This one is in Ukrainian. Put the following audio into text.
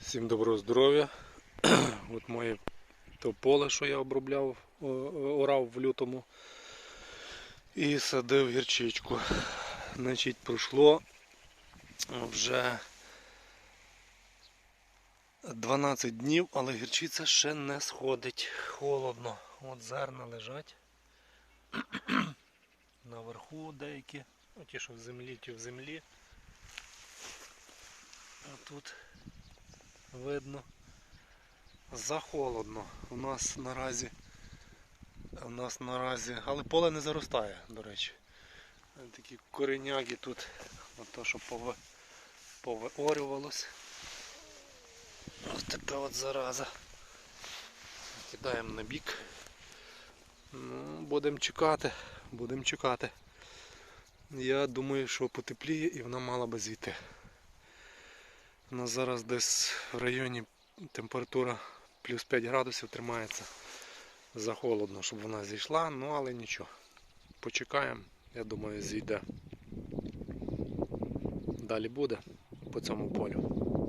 Всім доброго здоров'я. От моє то поле, що я обробляв, о- о- орав в лютому. І садив гірчичку. Значить, пройшло вже 12 днів, але гірчиця ще не сходить. Холодно. От зерна лежать. Наверху деякі. Ну, ті, що в землі, ті в землі. А тут видно захолодно. У нас наразі у нас наразі, але поле не заростає, до речі. Такі кореняги тут, от то, що пове, повиорювалось. Ось така от зараза. Кидаємо на бік. Ну, будемо чекати, будемо чекати. Я думаю, що потепліє і вона мала би зійти. У нас зараз десь в районі температура плюс 5 градусів тримається. Захолодно, щоб вона зійшла, ну але нічого. Почекаємо, я думаю, зійде. Далі буде по цьому полю.